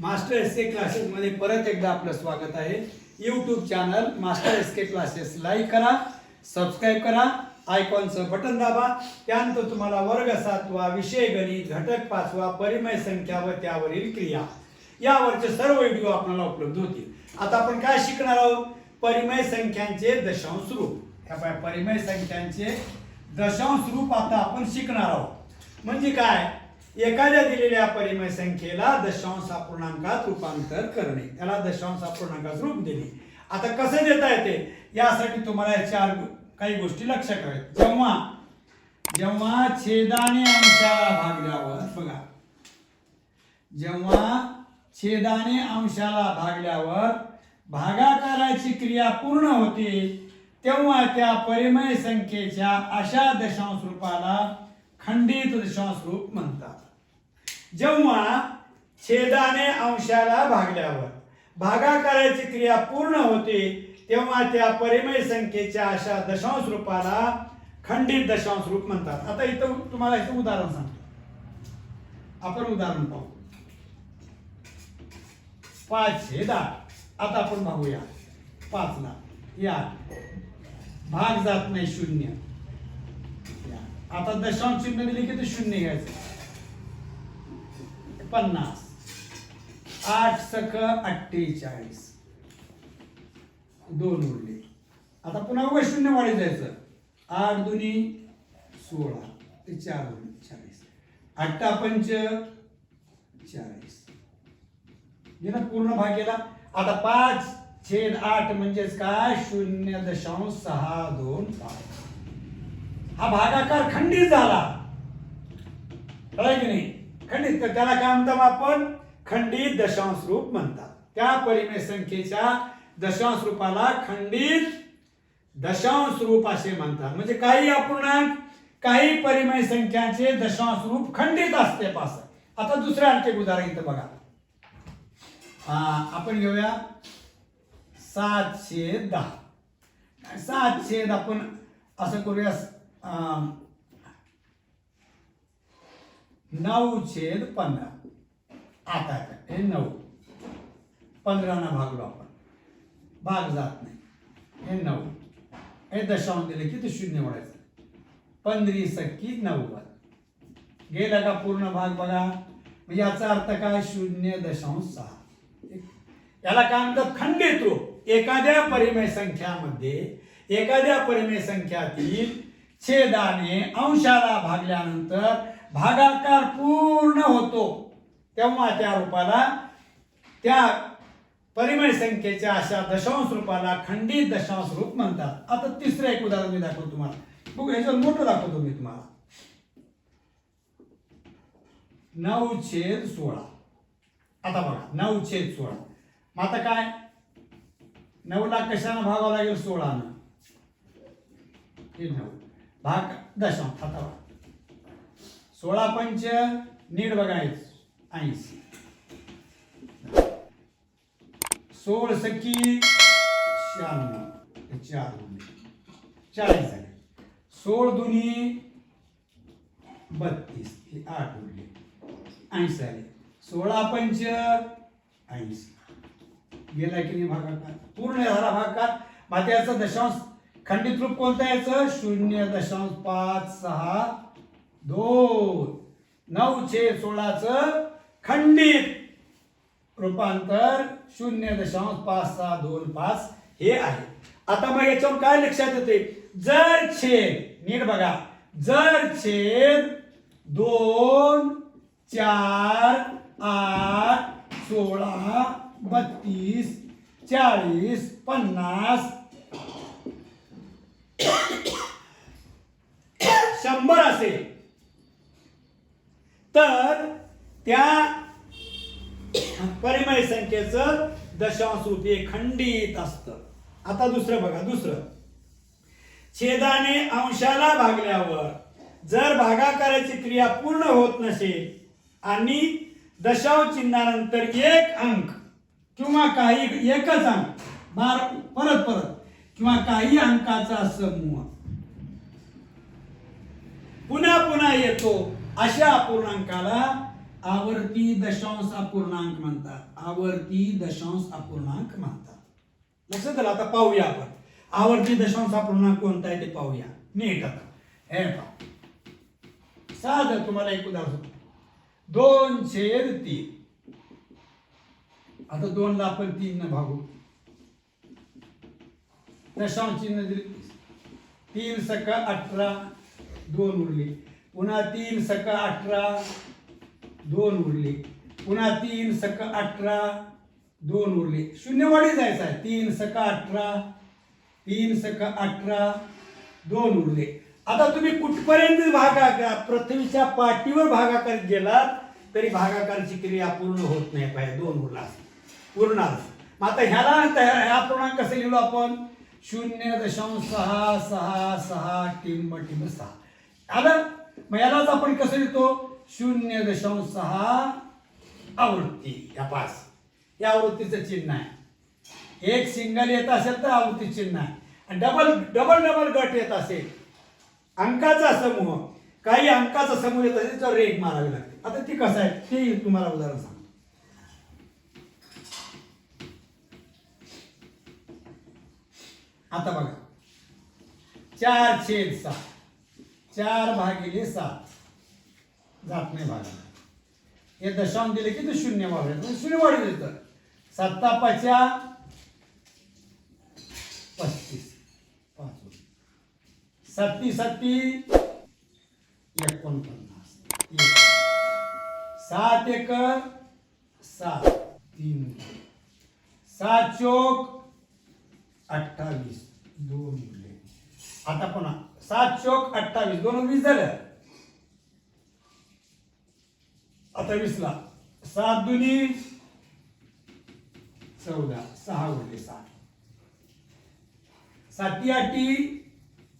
Master S के क्लासेसमध्ये परत एकदा आपलं स्वागत आहे. YouTube channel master S K classes like करा सबस्क्राईब करा आयकॉनचं बटन दाबा. त्यानंतर तुम्हाला वर्ग सातवा विषय गणित घटक पाचवा परिमय संख्या व त्यावरील क्रिया. यावरचे सर्व व्हिडिओ आपल्याला उपलब्ध होतील. आता आपण काय शिकणार आहोत? परिमय संख्यांचे दशांश रूप. ह्या पाय परिमय संख्यांचे दशांश रूप आता आपण शिकणार आहोत. म्हणजे काय? एखाद्या दिलेल्या परिमय संख्येला दशांश अपूर्णांकात रूपांतर करणे. त्याला दशांश अपूर्णांकात रूप देणे. आता कसं देता येते? यासाठी तुम्हाला या चार काही गोष्टी लक्षात ठेवायच्या. जेव्हा जेव्हा छेदाने अंशाला भागल्यावर बघा. जेव्हा छेदाने अंशाला भागल्यावर भागाकाराची क्रिया पूर्ण होते तेव्हा त्या परिमय संख्येच्या अशा दशांश रूपाला खंडित दशांश रूप म्हणतात. जेव्हा छेदाने अंशाला भागल्यावर भागाकाराची क्रिया पूर्ण होते तेव्हा त्या परिमय संख्येच्या अशा दशांश रूपाला खंडित दशांश रूप म्हणतात. आता इथं तुम्हाला इथं उदाहरण सांगतो. आपण उदाहरण पाहू. पाच दहा आता आपण पाहूया. पाचला या. भाग जात नाही शून्य. आता दशांश चिन्ह दिले की ते शून्य घ्यायचं. पन्नास. आठ सक अठ्ठेचाळीस. दोन उरले. आता पुन्हा उभं शून्य वाढीत जायचं. आठ दोन्ही सोळा. ते चार दोन चाळीस. अठ्ठा पंच चाळीस. ना पूर्ण भाग केला आता पाच छेद आठ म्हणजेच काय? शून्य दशांश सहा दोन पाच. हा भागाकार खंडित झाला. कळलं की नाही? खंडित. तर त्याला काय म्हणतात आपण? खंडित दशांश रूप म्हणतात. त्या परिमेय संख्येच्या दशांश रूपाला खंडित दशांश रूप असे म्हणतात. म्हणजे काही अपूर्णांक काही परिमय संख्यांचे दशांश रूप खंडित असते पास आता दुसऱ्या आणखी एक उदाहरण इथं बघा. हा, आपण घेऊया. सातशे दहा. सातशे आपण असं करूया अं, नऊ छेद पंधरा. आता काय हे नऊ. पंधराना भागलो आपण. भाग जात नाही. हे नऊ. हे दशांश दिले की ते शून्य वाढायचं. पंधरी सक्की नव्वद. गेला का पूर्ण भाग बघा? म्हणजे याचा अर्थ काय? शून्य दशांश सहा. याला काय म्हणतात? खंडित रूप एखाद्या परिमेय संख्यामध्ये एखाद्या परिमेय संख्यातील छेदाने अंशाला भागल्यानंतर भागाकार पूर्ण होतो. तेव्हा त्या रूपाला त्या परिमेय संख्येच्या अशा दशांश रूपाला खंडित दशांश रूप म्हणतात. आता तिसरं एक उदाहरण मी दाखवतो तुम्हाला. बघू ह्याच्यावर मोठं दाखवतो मी तुम्हाला. नऊ छेद सोळा. आता बघा नऊ छेद सोळा. मग आता काय? नऊला कशानं भागावं लागेल? सोळानं. हे नऊ. भाग दशांश. आता बघा. सोळा पंच नीट बघायचं ऐंशी. सोळ सखी शहाण्णव. चार चाळीस झाले सोळ दुनी बत्तीस. हे आठ उरले ऐंशी झाले सोळा पंच ऐंशी. गेला की नाही भागाकार? पूर्ण झाला भागाकार. मात्र याचा दशांश खंडित रूप कोणता याचं? शून्य दशांश पाच सहा दोन. नऊ छे सोळाचं खंडित रूपांतर शून्य दशांश पाच सहा दोन पाच हे आहे. आता मग याच्यावर काय लक्षात येते जर छेद नीट बघा. जर छेद दोन चार आठ सोळा बत्तीस चाळीस पन्नास शंभर असेल. तर त्या परिमय संख्येचं दशांश रूप खंडित असतं. आता दुसरं बघा दुसरं. छेदाने अंशाला भागल्यावर जर भागाकाराची क्रिया पूर्ण होत नसेल आणि दशाव चिन्हानंतर एक अंक किंवा काही एकच अंक बार परत परत किंवा काही अंकाचा समूह. पुन्हा पुन्हा येतो अशा अपूर्णांकाला आवर्ती दशांश अपूर्णांक म्हणतात. आवर्ती दशांश अपूर्णांक म्हणतात. लक्षात आलं? आता पाहूया आपण. आवर्ती दशांश अपूर्णांक कोणता आहे ते पाहूया. नीट आता. हे पहा. साधं तुम्हाला एक उदाहरण दोन छेद तीन. आता दोनला आपण तीन न भागू. दशांश चिन्ह दिली. तीन सका अठरा दोन उरली. पुन्हा तीन सका अठरा दोन उरले. पुन्हा तीन सका अठरा दोन उरले. शून्यवाडी जायचं आहे तीन सका अठरा तीन सका अठरा दोन उरले. आता तुम्ही कुठपर्यंत भागाकार पृथ्वीच्या पाठीवर भागाकार गेलात तरी भागाकारची क्रिया पूर्ण होत नाही पाहिजे दोन उरला पूर्ण मग आता ह्याला ह्या पूर्णांक कसं लिहिलो आपण? शून्य दशांश सहा सहा सहा टिंब टिंब सहा. आलं मग यालाच आपण कसं लिहितो? शून्य दशांश सहा आवृत्ती. या पाच. या आवृत्तीचं चिन्ह आहे. एक सिंगल येत असेल तर आवृत्ती चिन्ह आहे. आणि डबल डबल डबल गट येत असेल. अंकाचा समूह. काही अंकाचा समूह येत असेल तर एक मारावी लागते. आता ती कसं आहे? ते तुम्हाला उदाहरण सांगतो. आता बघा. चार छेद सहा. चार भागिले सात. जात नाही भाग हे दशांश दिले की ते शून्य वाढले. शून्य वाढले तर. सत्ता पाच्या पस्तीस. पाच सत्ती सत्ती एकोणपन्नास. एक. सात एक सात तीन. सात चोक अठ्ठावीस. दोन. आता पुन्हा. सात चोक अठ्ठावीस. दोन वीस झालं. आता वीसला. सात दुनी चौदा. सहा उरले सात. साती आठी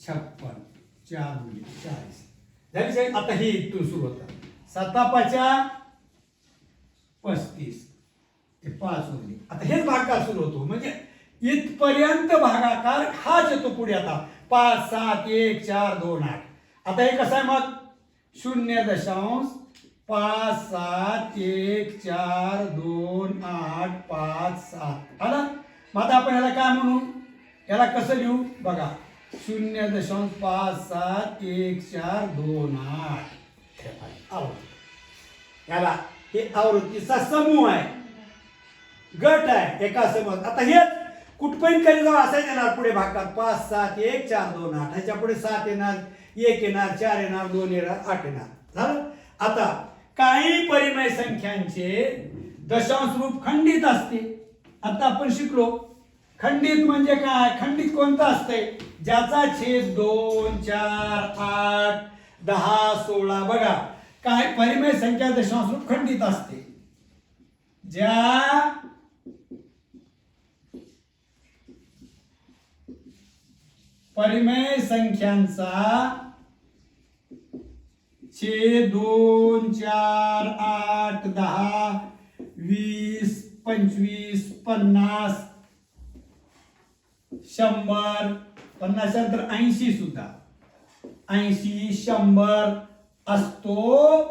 छप्पन. चार उरले चाळीस. झाली साहेब आता ही इथून सुरू होतं. सतापाच्या पस्तीस. ते पाच उरले आता हेच भागाकार सुरू होतो? म्हणजे इथपर्यंत भागाकार हाच येतो पुढे आता. पाच सात एक चार दोन आठ. आता हे कसं आहे मग? शून्य दशांश पाच सात एक चार दोन आठ पाच सात. आलं? मग आता आपण ह्याला काय म्हणू? याला कसं लिहू? बघा. शून्य दशांश पाच सात एक चार दोन आठ. आवृत्ती याला हे आवृत्तीचा समूह आहे. गट आहे. एका समज आता हेच कुठपर्यंत कधी जाऊ असाच येणार पुढे भागात. पाच सात एक चार दोन आठ. ह्याच्या पुढे सात येणार एक येणार चार येणार दोन येणार आठ येणार. झालं? आता काही परिमय संख्यांचे दशांश रूप खंडित असते. आता आपण शिकलो. खंडित म्हणजे काय? खंडित कोणतं असतंय? ज्याचा छेद दोन चार आठ दहा सोळा बघा. काय परिमय संख्या दशांश रूप खंडित असते. ज्या परिमेय संख्यांचा छे दोन चार आठ दहा वीस पंचवीस पन्नास शंभर पन्नास नंतर ऐंशी सुद्धा. ऐंशी शंभर असतो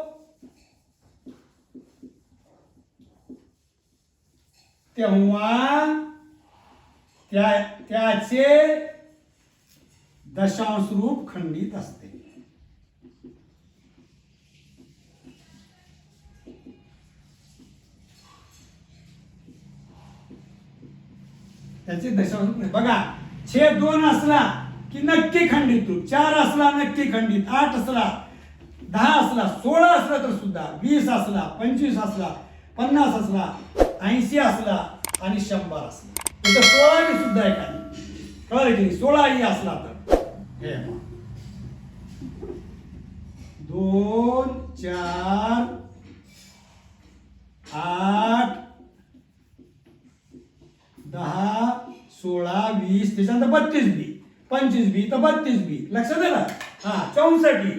तेव्हा त्या त्याचे दशांश रूप खंडित असते. त्याचे दशांश रूप नाही. बघा छेद दोन असला की नक्की खंडित रूप चार असला नक्की खंडित. आठ असला दहा असला सोळा असला तर सुद्धा वीस असला पंचवीस असला पन्नास असला ऐंशी असला आणि शंभर असला. म्हणजे सोळा सुद्धा एखादी कळलं की सोळाही असला तर. हे दोन चार आठ दहा सोळा वीस त्याच्यानंतर बत्तीस बी पंचवीस बी तर बत्तीस बी. लक्षात आलं? हा चौसष्ट बी.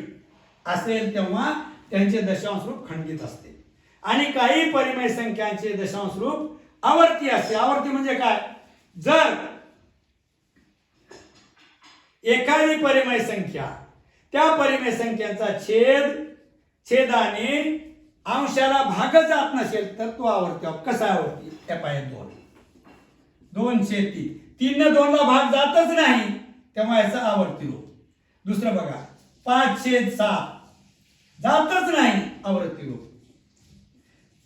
असेल तेव्हा त्यांचे दशांश रूप खंडित असते. आणि काही परिमय संख्यांचे दशांश रूप आवर्ती असते. आवर्ती म्हणजे काय? जर एखादी परिमय संख्या. त्या परिमय संख्यांचा छेद छेदाने अंशाला भाग जात नसेल तर तो आवर्ती. कसा आवर्ती? एफ आय दोन. दोनशे तीन तीन. न दोनला भाग जातच नाही. तेव्हा याचा आवर्ती रूप. दुसरं बघा. पाच छेद सात. जातच नाही आवृत्ती रूप.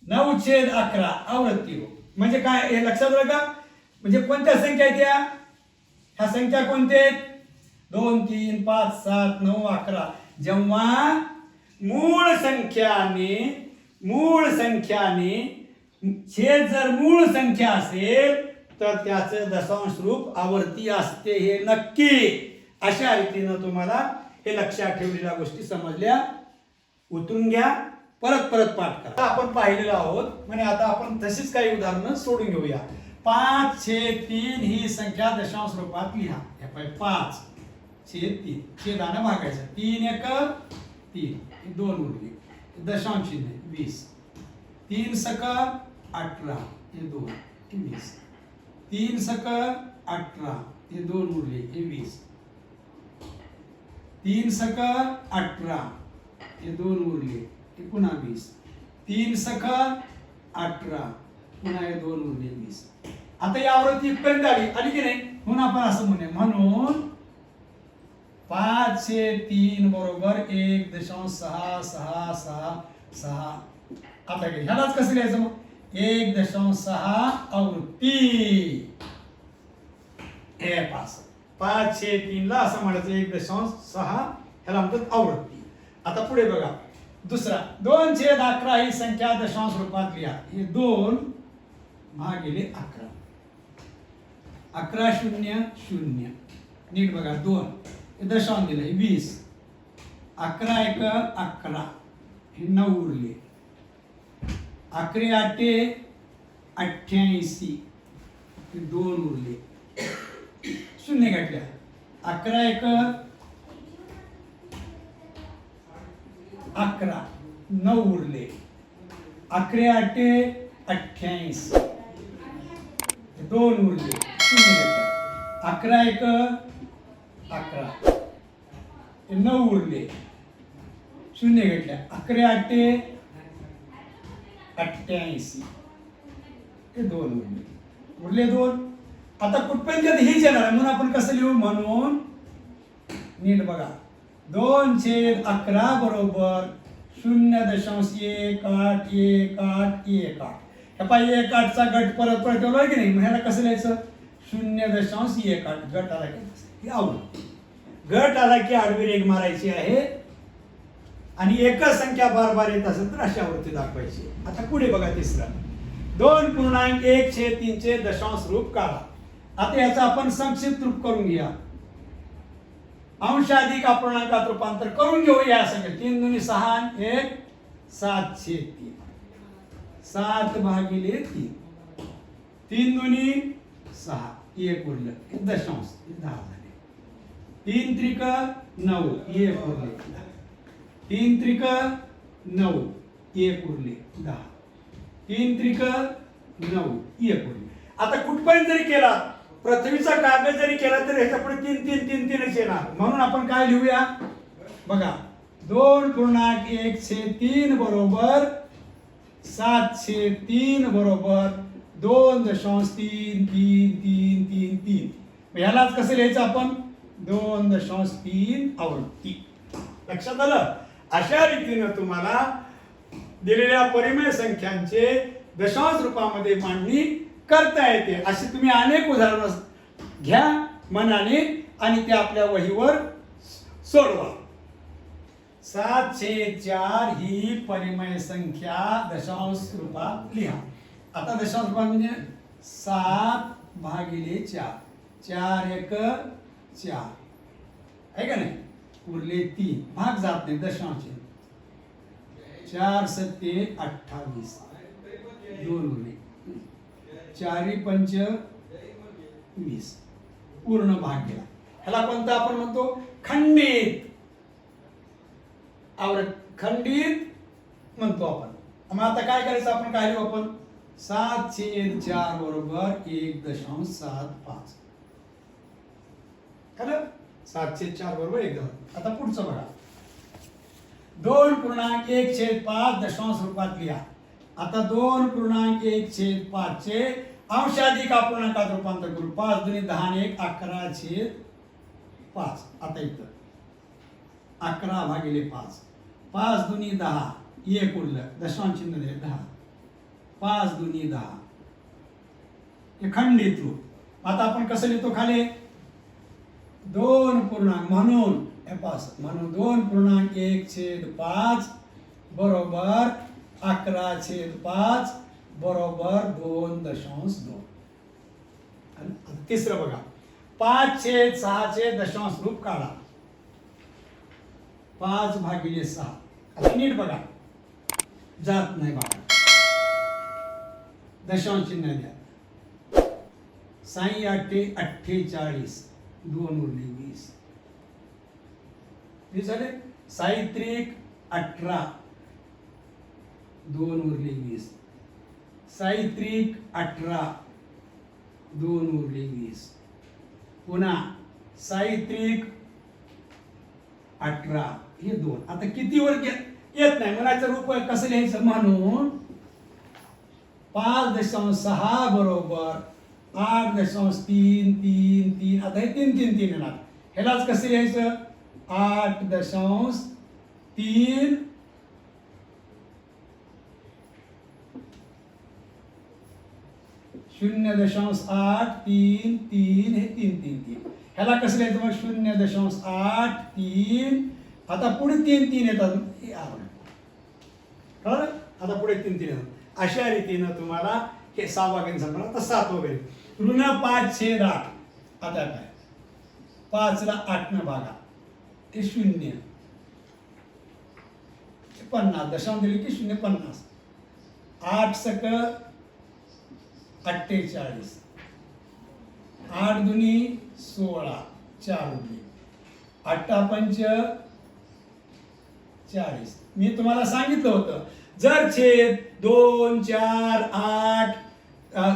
नऊ छेद अकरा. आवृत्ती हो म्हणजे काय? हे लक्षात आलं का? म्हणजे कोणत्या संख्या आहेत या? ह्या संख्या कोणत्या आहेत? दोन तीन पाच सात नऊ अकरा. जेव्हा मूळ संख्याने मूळ संख्याने छेद जर मूळ संख्या असेल तर त्याचं दशांश रूप आवर्ती असते हे नक्की. अशा रीतीनं तुम्हाला हे लक्षात ठेवलेल्या गोष्टी समजल्या. उतरून घ्या. परत परत पाठ करा. आता आपण पाहिलेलो आहोत. म्हणजे आता आपण तशीच काही उदाहरणं सोडून घेऊया. पाच छे तीन ही संख्या दशांश रूपात लिहा. पाय पाच. छेद तीन. छेदानं भागायचं तीन एक तीन. दोन उरली. दशांश चिन्ह वीस. तीन सक अठरा. हे दोन. हे वीस. तीन सक अठरा. हे दोन उरले. हे वीस. तीन सक अठरा. हे दोन उरले. हे पुन्हा वीस. तीन सक अठरा. पुन्हा हे दोन उरले वीस. आता यावरती आवृत्ती इथपर्यंत आली आली की नाही? म्हणून आपण असं म्हणूया. म्हणून पाचशे तीन बरोबर एक दशांश सहा सहा सहा सहा. आता काय ह्यालाच कसं लिहायचं मग? एक दशांश सहा आवृत्ती हे पाच. पाचशे तीनला असं म्हणायचं एक दशांश सहा ह्याला म्हणतात आवृत्ती आता पुढे बघा. दुसरा दोन छेद अकरा ही संख्या दशांश रूपात लिहा. हे दोन भागिले अकरा. अकरा शून्य शून्य. नीट बघा दोन. दशांक दिले दिलं वीस. अकरा एक अकरा. हे नऊ उरले. अकरे आठे अठ्ठ्याऐंशी. हे दोन उरले. शून्य घातल्या अकरा एक अकरा. नऊ उरले. अकरे आठे अठ्ठ्याऐंशी. दोन उरले. शून्य घातल्या अकरा एक अकरा. ते नऊ उरले. शून्य घेतल्या अकरे अठ्ठे अठ्ठ्याऐंशी. ते दोन उरले. उरले दोन. आता कुठपर्यंत हेच येणार आहे? म्हणून आपण कसं लिहू? म्हणून नीट बघा. दोन छेद अकरा बरोबर शून्य दशांश एक आठ एक आठ एक आठ. ह्या पाय एक आठचा गट परत परत ठेवला की नाही? मग ह्याला कसं लिहायचं? शून्य दशांश एक आठ. गट आला की ही आवड गट आला की आडवी रेग मारायची आहे. आणि एकच संख्या बार बार येत असेल तर अशी आवृत्ती दाखवायची आता पुढे बघा तिसरा. दोन पूर्णांक एक छे तीनचे दशांश रूप काढा. आता याचा आपण संक्षिप्त रूप करून घ्या. अंश अधिक अपूर्णांकात रूपांतर करून घेऊ या संख्या. तीन दुनी सहा एक सातशे तीन. सात भागिले तीन. तीन दोन्ही सहा. एक उरलं. दशांश. दहा तीन त्रिक नऊ एक उरले दहा. तीन त्रिक नऊ एक उरले दहा. तीन त्रिक नऊ एक उरले आता कुठपर्यंत जरी केला पृथ्वीचा कागद जरी केला तरी ह्याच्या पुढे तीन तीन तीन तीनच येणार. म्हणून आपण काय लिहूया? बघा. दोन पूर्णांक एकशे तीन बरोबर सातशे तीन बरोबर दोन दशांश तीन तीन तीन तीन तीन. ह्यालाच कसं लिहायचं आपण? दोन दशांश तीन आवृत्ती. लक्षात आलं? अशा रीतीनं तुम्हाला दिलेल्या परिमेय संख्यांचे दशांश रूपामध्ये मांडणी करता येते. अशी तुम्ही अनेक उदाहरणं घ्या मनाने आणि ते आपल्या वहीवर सोडवा. सातशे चार ही परिमय संख्या दशांश रूपात लिहा. आता दशांश रूपात म्हणजे सात भागिले चार. चार एक चार. आहे का नाही? उरले तीन. भाग जात नाही दशांश चार सत्ते अठ्ठावीस. दोन उरले. चारी पंच वीस. पूर्ण भाग गेला. ह्याला कोणता आपण म्हणतो? खंडित. आवर खंडित म्हणतो आपण. मग आता काय करायचं आपण? काय आपण? सात छेद चार बरोबर एक दशांश सात पाच. खरं? सातशे चार बरोबर एक दशांश आता पुढचं बघा. दोन पूर्णांक एक छेद पाच दशांश रूपात लिहा. आता दोन पूर्णांक एक छेद पाच चे अंशाधिक अपूर्णांकात रूपांतर करू. पाच दुनी दहा आणि एक अकरा छेद पाच. आता इथं. अकरा भागिले पाच. पाच दुनी दहा एक उरलं. दशांश चिन्ह दिले दहा. पाच दुनी दहा. हे खंडित रूप आता आपण कसं लिहितो खाली? दोन पूर्णांक म्हणून हे पाच म्हणून दोन पूर्णांक एक छेद पाच बरोबर अकरा छेद पाच बरोबर दोन दशांश दोन. तिसरं बघा. पाच छेद सहा छेद दशांश रूप काढा. पाच भागिले सहा. नीट बघा. जात नाही बघा दशांश चिन्ह द्या. साई आठे अठ्ठेचाळीस. दोन उरले वीस. वीस झाले साहित्रिक अठरा. दोन उरले वीस. साहित्रिक अठरा. दोन उरले वीस. पुन्हा साहित्रिक अठरा. हे दोन. आता किती वर येत नाही. म्हणायचं रूप कसं लिहायचं? म्हणून पाच दशांश सहा बरोबर आठ दशांश तीन तीन तीन आता हे तीन तीन तीन येणार. ह्यालाच कसं लिहायचं आठ दशांश तीन. शून्य दशांश आठ तीन तीन हे तीन तीन तीन. ह्याला कसं लिहायचं मग? शून्य दशांश आठ तीन. आता पुढे तीन तीन येतात. हे आवड कळलं? आता पुढे तीन तीन येतात. अशा रीतीनं तुम्हाला हे सहा वाक्यांनी संपणार आता सात वगैरे. ऋण पाच छेद आठ. आता काय? पाचला आठनं भागा. ते शून्य. पन्नास. दशांश दिली की शून्य पन्नास. आठ सक अठ्ठेचाळीस. आठ दुनी सोळा. चार उरली. अठ्ठा पंच चाळीस. मी तुम्हाला सांगितलं होतं. जर छेद दोन चार आठ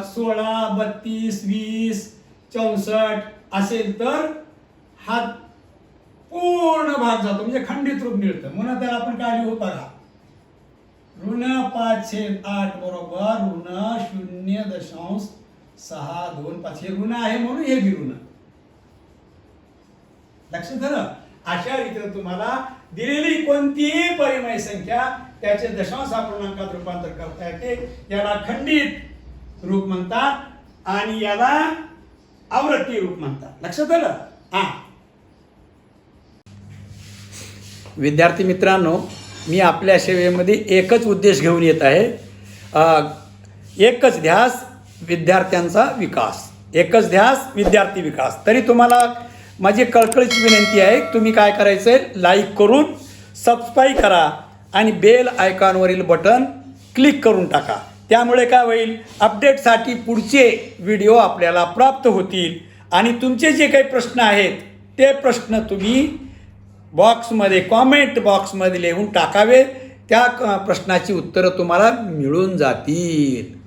सोळा बत्तीस वीस चौसष्ट असेल तर हा पूर्ण भाग जातो म्हणजे खंडित रूप मिळतं. म्हणून त्याला आपण काय लिहू बघा ऋण पाचशे आठ बरोबर ऋण शून्य दशांश सहा दोन पाच. हे ऋण आहे म्हणून हे बी ऋण. लक्ष झालं अशा रीतीनं तुम्हाला दिलेली कोणतीही परिमय संख्या त्याचे दशांश अपूर्णांकात रूपांतर करता येते. याला खंडित रूप म्हणतात आणि याला आवृत्ती रूप म्हणतात. लक्षात आलं? हा. विद्यार्थी मित्रांनो मी आपल्या सेवेमध्ये एकच उद्देश घेऊन येत आहे. एकच ध्यास विद्यार्थ्यांचा विकास. एकच ध्यास विद्यार्थी विकास. तरी तुम्हाला माझी कळकळीची विनंती आहे तुम्ही काय करायचं आहे लाईक करून सबस्क्राईब करा आणि बेल आयकॉनवरील बटन क्लिक करून टाका. त्यामुळे काय होईल? अपडेटसाठी पुढचे व्हिडिओ आपल्याला प्राप्त होतील. आणि तुमचे जे काही प्रश्न आहेत ते प्रश्न तुम्ही बॉक्समध्ये कॉमेंट बॉक्समध्ये लिहून टाकावे. त्या क- प्रश्नाची उत्तरं तुम्हाला मिळून जातील.